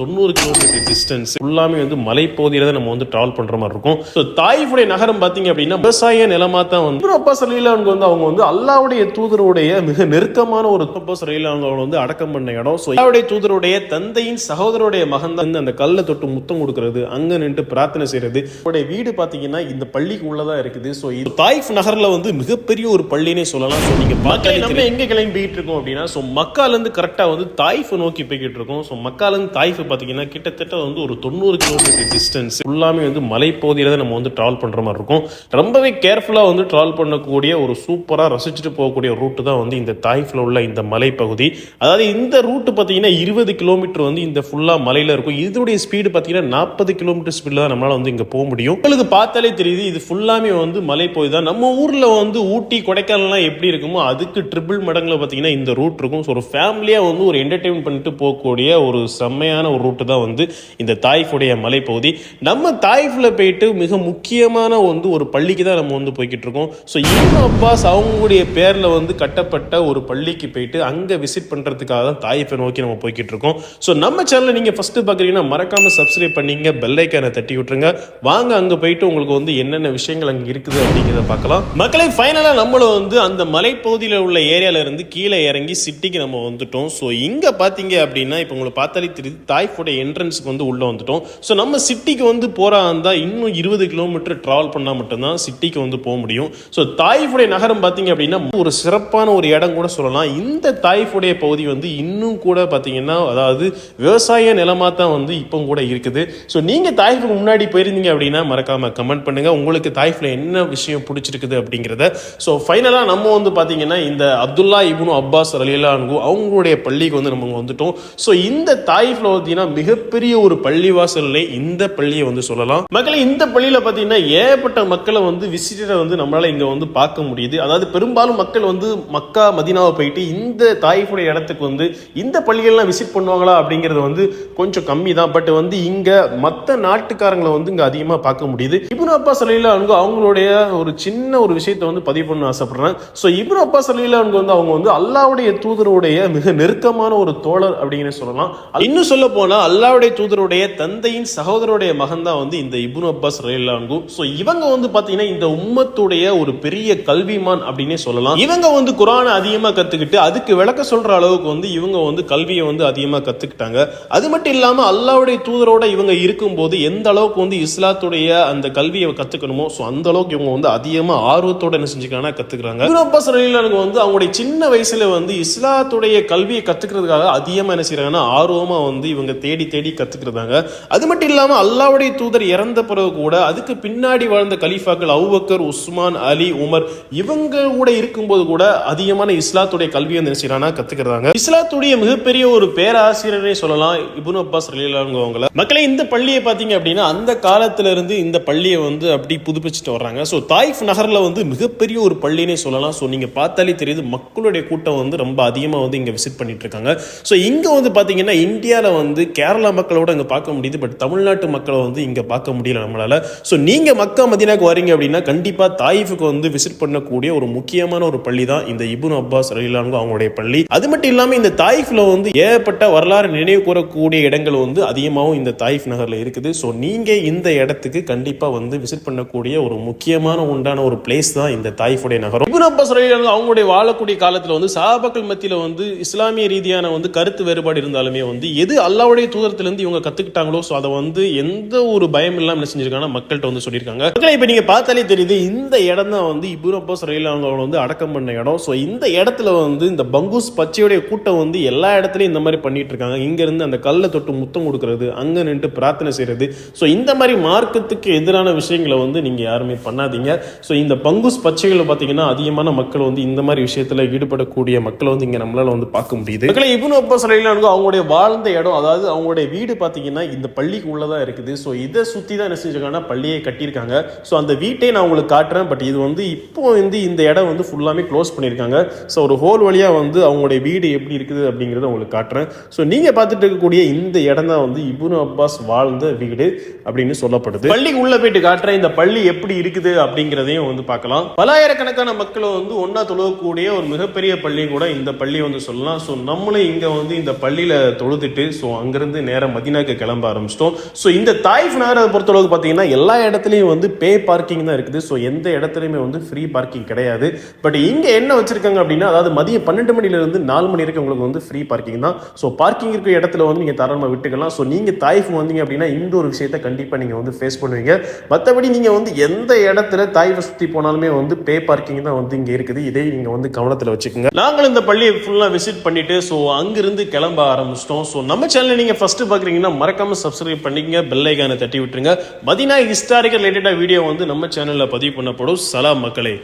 தொண்ணூறு kilometre distance ஃபுல்லாமே வந்து மலைப்பகுதியில தான் நம்ம வந்து டிராவல் பண்ற மாதிரி இருக்கும். ஸோ தாய்ஃபுடைய நகரம் பாத்தீங்க அப்படின்னா விவசாய நிலமா தான் வந்து அப்பாஸ் ரலீலானுக்கு வந்து அவங்க வந்து அல்லாவுடைய தூதருடைய மிக நெருக்கமான ஒரு அப்பாஸ் ரலீலானு அவங்க வந்து அடக்கம் பண்ண இடம். ஸோ அல்லாவுடைய தூதருடைய தந்தையின் சகோதரருடைய மகன் தான் அந்த கல்லை தொட்டு முத்தம் கொடுக்கறது அங்க நின்று பிரார்த்தனை செய்யறது. அவருடைய வீடு பாத்தீங்கன்னா இந்த பள்ளிக்கு உள்ளதா இருக்குது. ஸோ இது தாய்ஃப் நகர்ல வந்து மிகப்பெரிய ஒரு பள்ளினே சொல்லலாம். ஸோ நீங்க பார்க்க நம்ம எங்க கிளம்பிட்டு இருக்கோம் அப்படின்னா ஸோ மக்கால இருந்து கரெக்டா வந்து தாய்ஃப் நோக்கி போய்கிட்டு இருக்கோம். ஸோ மக்கால இருந்து தாய்ஃப் பாத்தீங்கன்னா கிட்டத்தட்ட வந்து ஒரு தொண்ணூறு கிலோமீட்டர் டிஸ்டன்ஸ் எல்லாமே வந்து மலைப்பகுதியில தான் நம்ம வந்து ட்ராவல் பண்ற மாதிரி இருக்கும். ரொம்பவே கேர்ஃபுல்லாக வந்து ட்ராவல் பண்ணக்கூடிய ஒரு சூப்பரா ரசிச்சுட்டு போகக்கூடிய ரூட்டு தான் வந்து இந்த தாய்ஃபில் உள்ள இந்த மலைப்பகுதி அதாவது இந்த ரூட் பாத்தீங்கன்னா இருபது கிலோமீட்டர் வந்து இந்த ஃபுல்லா மலையில இருக்கும். இதோடைய ஸ்பீடு பாத்தீங்கன்னா நாற்பது கிலோமீட்டர் ஸ்பீடில் தான் நம்மளால வந்து இங்க போக முடியும். உங்களுக்கு பார்த்தாலே தெரியுது இது ஃபுல்லாமே வந்து மலைப்பகுதி தான். நம்ம ஊர்ல வந்து ஊட்டி கொடைக்கானல்லாம் எப்படி இருக்குமோ அதுக்கு ட்ரிபிள் மடங்குல பாத்தீங்கன்னா இந்த ரூட் இருக்கும். ஸோ ஒரு ஃபேமிலியா வந்து ஒரு என்டர்டெயின் பண்ணிட்டு போகக்கூடிய ஒரு செம்மையான ஒரு ரூட்டு தான் வந்து இந்த தாய்ஃபுடைய மலைப்பகுதி. நம்ம தாய்ஃபில் போயிட்டு மிக முக்கியமான வந்து ஒரு பள்ளிக்கு தான் நம்ம வந்து போய்கிட்டு இருக்கோம். ஸோ இப்னு அப்பாஸ் அவங்களுடைய பேரில் வந்து கட்டப்பட்ட ஒரு பள்ளிக்கு போயிட்டு அங்கே விசிட் பண்ணுறதுக்காக தான் தாய்ஃபை நோக்கி நம்ம போய்கிட்டு இருக்கோம். ஸோ நம்ம சேனலை நீங்கள் ஃபஸ்ட்டு பார்க்குறீங்கன்னா மறக்காமல் சப்ஸ்கிரைப் பண்ணிங்க பெல்லைக்கான தட்டி விட்டுருங்க. வாங்க அங்கே போயிட்டு உங்களுக்கு வந்து என்னென்ன விஷயங்கள் அங்கே இருக்குது அப்படிங்கிறத பார்க்கலாம். மக்களை ஃபைனலாக நம்மளும் வந்து அந்த மலைப்பகுதியில் உள்ள ஏரியாவிலேருந்து இருந்து கீழே இறங்கி சிட்டிக்கு நம்ம வந்துட்டோம். ஸோ இங்கே பார்த்தீங்க அப்படின்னா இப்போ உங்களை பார்த்தாலே தெரியுது லைஃபோட என்ட்ரன்ஸுக்கு வந்து உள்ள வந்துட்டோம். ஸோ நம்ம சிட்டிக்கு வந்து போறா இருந்தால் இன்னும் இருபது கிலோமீட்டர் ட்ராவல் பண்ணா மட்டும்தான் சிட்டிக்கு வந்து போக முடியும். ஸோ தாய்ஃபுடைய நகரம் பார்த்தீங்க அப்படின்னா ஒரு சிறப்பான ஒரு இடம் கூட சொல்லலாம். இந்த தாய்ஃபுடைய பகுதி வந்து இன்னும் கூட பாத்தீங்கன்னா அதாவது விவசாய நிலமா தான் வந்து இப்போ கூட இருக்குது. ஸோ நீங்க தாய்ஃபுக்கு முன்னாடி போயிருந்தீங்க அப்படின்னா மறக்காம கமெண்ட் பண்ணுங்க. உங்களுக்கு தாய்ஃபில் என்ன விஷயம் பிடிச்சிருக்குது அப்படிங்கிறத. ஸோ ஃபைனலா நம்ம வந்து பார்த்தீங்கன்னா இந்த அப்துல்லா இபுனு அப்பாஸ் ரலிலான்கு அவங்களுடைய பள்ளிக்கு வந்து நம்ம வந்துட்டோம். ஸோ இந்த தாய்ஃபில் பார்த்தீங்கன்னா மிகப்பெரிய ஒரு பள்ளிவாசல்ல இந்த பள்ளியை வந்து சொல்லலாம். மக்களை இந்த பள்ளியில பார்த்தீங்கன்னா ஏகப்பட்ட மக்களை வந்து விசிட்டரை வந்து நம்மளால இங்க வந்து பார்க்க முடியுது. அதாவது பெரும்பாலும் மக்கள் வந்து மக்கா மதினாவை போயிட்டு இந்த தாய்ஃபுடைய இடத்துக்கு வந்து இந்த பள்ளிகள்லாம் விசிட் பண்ணுவாங்களா அப்படிங்கிறது வந்து கொஞ்சம் கம்மி தான். பட் வந்து இங்க மற்ற நாட்டுக்காரங்களை வந்து இங்க அதிகமா பார்க்க முடியுது. இப்னு அப்பா அலிலா அவங்க அவங்களுடைய ஒரு சின்ன ஒரு விஷயத்தை வந்து பதிவு பண்ண ஆசைப்படுறேன். ஸோ இப்னு அப்பா அலிலா அவங்க வந்து அவங்க வந்து அல்லாவுடைய தூதருடைய மிக நெருக்கமான ஒரு தோழர் அப்படின்னு சொல்லலாம். இன்னும் சொல்ல போனா அல்லாவுடைய தூதருடைய தந்தையின் சகோதரருடைய மகன் தான் வந்து இந்த இப்னு அப்பாஸ் ரயிலாங்கு ஸோ இவங்க வந்து பாத்தீங்கன்னா இந்த உம்மத்துடைய ஒரு பெரிய கல்விமான் அப்படின்னே சொல்லலாம். இவங்க வந்து குரானை அதிகமா கத்துக்கிட்டு அதுக்கு விளக்க சொல்ற அளவுக்கு வந்து இவங்க வந்து கல்வியை வந்து அதிகமாக கத்துக்கிட்டாங்க. அது மட்டும் இல்லாமல் அல்லாவுடைய தூதரோட இவங்க இருக்கும்போது எந்த அளவுக்கு வந்து இஸ்லாத்துடைய அந்த கல்வியை கத்துக்கணுமோ ஸோ அந்த அளவுக்கு இவங்க வந்து அதிகமாக ஆர்வத்தோட என்ன செஞ்சுக்காங்கன்னா கத்துக்கிறாங்க. இபுன் அப்பாஸ் ரலியல்லாஹு வந்து அவங்களுடைய சின்ன வயசுல வந்து இஸ்லாத்துடைய கல்வியை கத்துக்கிறதுக்காக அதிகமாக என்ன செய்கிறாங்கன்னா ஆர்வமாக வந்து இவங்க இவங்க தேடி தேடி கற்றுக்கிறதாங்க அது மட்டும் இல்லாமல் அல்லாவுடைய தூதர் இறந்த பிறகு கூட அதுக்கு பின்னாடி வாழ்ந்த கலீஃபாக்கள் Abu Bakr Usman Ali Umar இவங்க கூட இருக்கும்போது கூட அதிகமான இஸ்லாத்துடைய கல்வியை வந்து என்ன செய்யறாங்கன்னா இஸ்லாத்துடைய மிகப்பெரிய ஒரு பேராசிரியரே சொல்லலாம் இபுன் அப்பாஸ் ரலியல்லாஹு மக்களை இந்த பள்ளியை பார்த்தீங்க அப்படின்னா அந்த காலத்திலிருந்து இந்த பள்ளியை வந்து அப்படி புதுப்பிச்சுட்டு வர்றாங்க. ஸோ தாய்ஃப் நகரில் வந்து மிகப்பெரிய ஒரு பள்ளினே சொல்லலாம். ஸோ நீங்கள் பார்த்தாலே தெரியுது மக்களுடைய கூட்டம் வந்து ரொம்ப அதிகமாக வந்து இங்கே விசிட் பண்ணிட்டு இருக்காங்க. ஸோ இங்கே வந்து பார்த்தீங்கன்னா இந்தியாவில் வந்து கேரளா மக்களோட அங்கே பார்க்க முடியுது பட் தமிழ்நாட்டு மக்களை வந்து இங்க பார்க்க முடியல நம்மளால. ஸோ நீங்க மக்கா மதினாக்கு வரீங்க அப்படின்னா கண்டிப்பாக தாயிஃபுக்கு வந்து விசிட் பண்ணக்கூடிய ஒரு முக்கியமான ஒரு பள்ளி தான் இந்த இபுன் அப்பாஸ் ரலிலானு அவங்களுடைய பள்ளி. அது மட்டும் இல்லாமல் இந்த தாயிஃப்ல வந்து ஏகப்பட்ட வரலாறு நினைவு கூறக்கூடிய இடங்கள் வந்து அதிகமாகவும் இந்த தாயிஃப் நகரில் இருக்குது. ஸோ நீங்க இந்த இடத்துக்கு கண்டிப்பாக வந்து விசிட் பண்ணக்கூடிய ஒரு முக்கியமான உண்டான ஒரு பிளேஸ் தான் இந்த தாயிஃபுடைய நகரம். இபுன் அப்பாஸ் ரலிலானு அவங்களுடைய வாழக்கூடிய காலத்தில் வந்து சஹாபாக்கள் மத்தியில் வந்து இஸ்லாமிய ரீதியான வந்து கருத்து வேறுபாடு இருந்தாலுமே வந்து எது அல்லாவுடைய தூதரத்திலிருந்து இவங்க கத்துக்கிட்டாங்களோ ஸோ அதை வந்து எந்த ஒரு பயம் இல்லாமல் என்ன செஞ்சிருக்காங்க மக்கள்கிட்ட வந்து சொல்லியிருக்காங்க. மக்களை இப்போ நீங்கள் பார்த்தாலே தெரியுது இந்த இடம் தான் வந்து இபுன் அப்பாஸ் ரலியல்லாஹு வந்து அடக்கம் பண்ண இடம். ஸோ இந்த இடத்துல வந்து இந்த பங்கூஸ் பச்சையுடைய கூட்டம் வந்து எல்லா இடத்துலையும் இந்த மாதிரி பண்ணிட்டு இருக்காங்க. இங்கேருந்து அந்த கல்லை தொட்டு முத்தம் கொடுக்கறது அங்கே நின்று பிரார்த்தனை செய்யறது. ஸோ இந்த மாதிரி மார்க்கத்துக்கு எதிரான விஷயங்களை வந்து நீங்கள் யாருமே பண்ணாதீங்க. ஸோ இந்த பங்குஸ் பச்சைகளை பார்த்தீங்கன்னா அதிகமான மக்கள் வந்து இந்த மாதிரி விஷயத்தில் ஈடுபடக்கூடிய மக்களை வந்து இங்கே நம்மளால் வந்து பார்க்க முடியுது. மக்களை இபுன் அப்பாஸ் ரலியல்லாஹு அவங்களுடைய வாழ்ந்த இடம் அதாவது அவங்களுடைய வீடு பார்த்தீங்கன்னா இந்த பள்ளிக்கு தான் இருக்குது. ஸோ இதை சுற்றி தான் என்ன செஞ்சுருக்காங்கன்னா பள்ளியை கட்டியிருக்காங்க. ஸோ அந்த வீட்டை நான் உங்களுக்கு காட்டுறேன். பட் இது வந்து இப்போ வந்து இந்த இடம் வந்து ஃபுல்லாமே க்ளோஸ் பண்ணியிருக்காங்க. ஸோ ஒரு ஹோல் வழியாக வந்து அவங்களுடைய வீடு எப்படி இருக்குது அப்படிங்கிறத உங்களுக்கு காட்டுறேன். ஸோ நீங்கள் பார்த்துட்டு இருக்கக்கூடிய இந்த இடம் தான் வந்து இபுன் அப்பாஸ் வாழ்ந்த வீடு அப்படின்னு சொல்லப்படுது. பள்ளிக்கு உள்ளே போயிட்டு காட்டுறேன். இந்த பள்ளி எப்படி இருக்குது அப்படிங்கிறதையும் வந்து பார்க்கலாம். பலாயிரக்கணக்கான மக்களை வந்து ஒன்றா தொழுகக்கூடிய ஒரு மிகப்பெரிய பள்ளி கூட இந்த பள்ளி வந்து சொல்லலாம். ஸோ நம்மளும் இங்கே வந்து இந்த பள்ளியில் தொழுதுட்டு ஸோ அங்கேருந்து நேரம் மதினாக்கு கிளம்ப ஆரம்பிச்சிட்டோம். ஸோ இந்த தாய்ஃப் நகரை பொறுத்தளவுக்கு பார்த்தீங்கன்னா எல்லா இடத்துலையும் வந்து பே பார்க்கிங் தான் இருக்குது. ஸோ எந்த இடத்துலையுமே வந்து ஃப்ரீ பார்க்கிங் கிடையாது. பட் இங்கே என்ன வச்சுருக்காங்க அப்படின்னா அதாவது மதியம் பன்னெண்டு மணிலேருந்து நாலு மணி வரைக்கும் உங்களுக்கு வந்து ஃப்ரீ பார்க்கிங் தான். ஸோ பார்க்கிங் இருக்கிற இடத்துல வந்து நீங்கள் தாராளமாக விட்டுக்கலாம். ஸோ நீங்கள் தாய்ஃப் வந்தீங்க அப்படின்னா இந்த ஒரு விஷயத்தை கண்டிப்பாக நீங்கள் வந்து ஃபேஸ் பண்ணுவீங்க. மற்றபடி நீங்கள் வந்து எந்த இடத்துல தாய்ஃபை சுற்றி போனாலுமே வந்து பே பார்க்கிங் தான் வந்து இங்கே இருக்குது. இதே நீங்கள் வந்து கவனத்தில் வச்சுக்கோங்க. நாங்களும் இந்த பள்ளியை ஃபுல்லாக விசிட் பண்ணிவிட்டு ஸோ அங்கிருந்து கிளம்ப ஆரம்பிச்சிட்டோம். ஸோ நம்ம சேனல் நீங்கள் ஃபஸ்ட்டு பார்க்குறீங்கன்னா மறக்காம சப்ஸ்கிரைப் பண்ணிக்கங்க பெல் ஐக்கானை தட்டி விட்டுருங்க. மதினா ஹிஸ்டாரிக்கல் ரிலேட்டடாக வீடியோ வந்து நம்ம சேனலில் பதிவு பண்ணப்படும். சலாம் மக்களே.